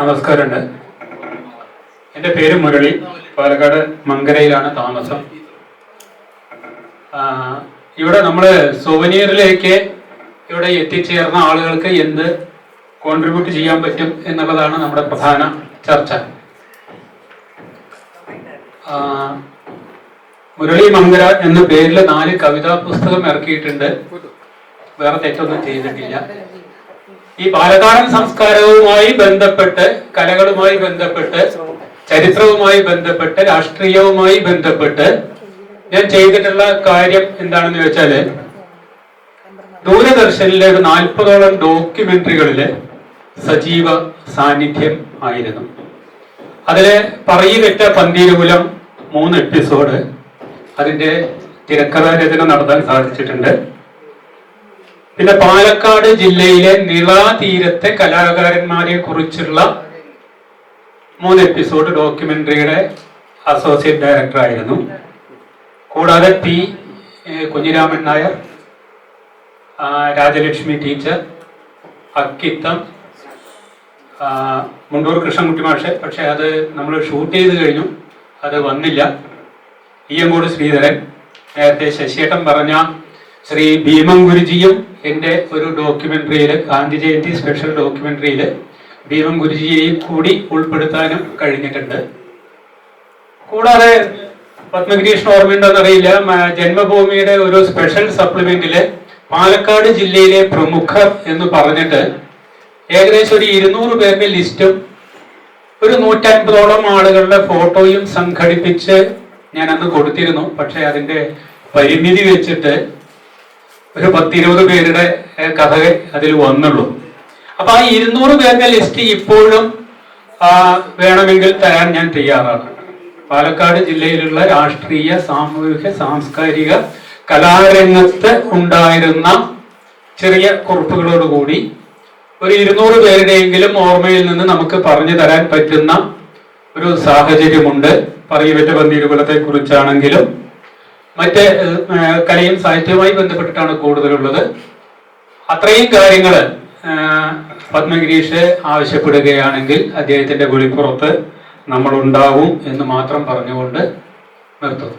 നമസ്കാരമുണ്ട്. എന്റെ പേര് മുരളി. പാലക്കാട് മങ്കരയിലാണ് താമസം. ഇവിടെ നമ്മൾ സുവനീറിലേക്ക് ഇവിടെ എത്തിച്ചേർന്ന ആളുകൾക്ക് എന്ത് കോൺട്രിബ്യൂട്ട് ചെയ്യാൻ പറ്റും എന്നുള്ളതാണ് നമ്മുടെ പ്രധാന ചർച്ച. മുരളി മങ്കര എന്ന പേരിൽ നാല് കവിതാ പുസ്തകം ഇറക്കിയിട്ടുണ്ട്. വേറെ തെറ്റൊന്നും ചെയ്തിട്ടില്ല. ഈ പാലക്കാടൻ സംസ്കാരവുമായി ബന്ധപ്പെട്ട് കലകളുമായി ബന്ധപ്പെട്ട് ചരിത്രവുമായി ബന്ധപ്പെട്ട് രാഷ്ട്രീയവുമായി ബന്ധപ്പെട്ട് ഞാൻ ചെയ്തിട്ടുള്ള കാര്യം എന്താണെന്ന് ചോദിച്ചാൽ ദൂരദർശനിലെ ഒരു നാൽപ്പതോളം ഡോക്യുമെന്ററികളിൽ സജീവ സാന്നിധ്യം ആയിരുന്നു. അതിൽ പറയുകറ്റ പന്തിരുകുലം മൂന്ന് എപ്പിസോഡ് അതിന്റെ തിരക്കഥാ രചന നടത്താൻ സാധിച്ചിട്ടുണ്ട്. പിന്നെ പാലക്കാട് ജില്ലയിലെ നിളാതീരത്തെ കലാകാരന്മാരെ കുറിച്ചുള്ള മൂന്ന് എപ്പിസോഡ് ഡോക്യുമെന്ററിയുടെ അസോസിയേറ്റ് ഡയറക്ടർ ആയിരുന്നു. കൂടാതെ പി കുഞ്ഞിരാമൻ നായർ രാജലക്ഷ്മി ടീച്ചർ അക്കിത്തം മുണ്ടൂർ കൃഷ്ണൻകുട്ടി മാഷ്. പക്ഷെ അത് നമ്മൾ ഷൂട്ട് ചെയ്ത് കഴിഞ്ഞു. അത് വന്നില്ല. ഇയങ്കോട് ശ്രീധരൻ. നേരത്തെ ശശിയേട്ടൻ പറഞ്ഞ ശ്രീ ഭീമം ഗുരുജിയും എന്റെ ഒരു ഡോക്യുമെന്ററിയിൽ ഗാന്ധി ജയന്തി സ്പെഷ്യൽ ഡോക്യുമെന്ററിയിൽ ഭീമം ഗുരുജിയെയും കൂടി ഉൾപ്പെടുത്താനും കഴിഞ്ഞിട്ടുണ്ട്. കൂടാതെ പത്മഗിരീഷ് ഓർമ്മയുണ്ടോന്ന് അറിയില്ല ജന്മഭൂമിയുടെ ഒരു സ്പെഷ്യൽ സപ്ലിമെന്റിൽ പാലക്കാട് ജില്ലയിലെ പ്രമുഖർ എന്ന് പറഞ്ഞിട്ട് ഏകദേശം ഒരു ഇരുന്നൂറ് പേരുടെ ലിസ്റ്റും ഒരു നൂറ്റൻപതോളം ആളുകളുടെ ഫോട്ടോയും സംഘടിപ്പിച്ച് ഞാൻ അന്ന് കൊടുത്തിരുന്നു. പക്ഷെ അതിന്റെ പരിമിതി വെച്ചിട്ട് ഒരു പത്തിരുപത് പേരുടെ കഥകൾ കഥ അതിൽ വന്നുള്ളൂ. അപ്പൊ ആ ഇരുന്നൂറ് പേരുടെ ലിസ്റ്റ് ഇപ്പോഴും വേണമെങ്കിൽ തരാൻ ഞാൻ തയ്യാറാണ്. പാലക്കാട് ജില്ലയിലുള്ള രാഷ്ട്രീയ സാമൂഹിക സാംസ്കാരിക കലാരംഗത്ത് ഉണ്ടായിരുന്ന ചെറിയ കുറിപ്പുകളോടുകൂടി ഒരു ഇരുന്നൂറ് പേരുടെയെങ്കിലും ഓർമ്മയിൽ നിന്ന് നമുക്ക് പറഞ്ഞു തരാൻ പറ്റുന്ന ഒരു സാഹചര്യമുണ്ട്. പറയുവറ്റ പന്തീരുകുലത്തെ കുറിച്ചാണെങ്കിലും മറ്റ് കലയും സാഹിത്യവുമായി ബന്ധപ്പെട്ടിട്ടാണ് കൂടുതലുള്ളത്. അത്രയും കാര്യങ്ങൾ പത്മഗിരീഷ് ആവശ്യപ്പെടുകയാണെങ്കിൽ അദ്ദേഹത്തിന്റെ വെളിപ്പുറത്ത് നമ്മൾ ഉണ്ടാവും എന്ന് മാത്രം പറഞ്ഞുകൊണ്ട് നിർത്തുന്നു.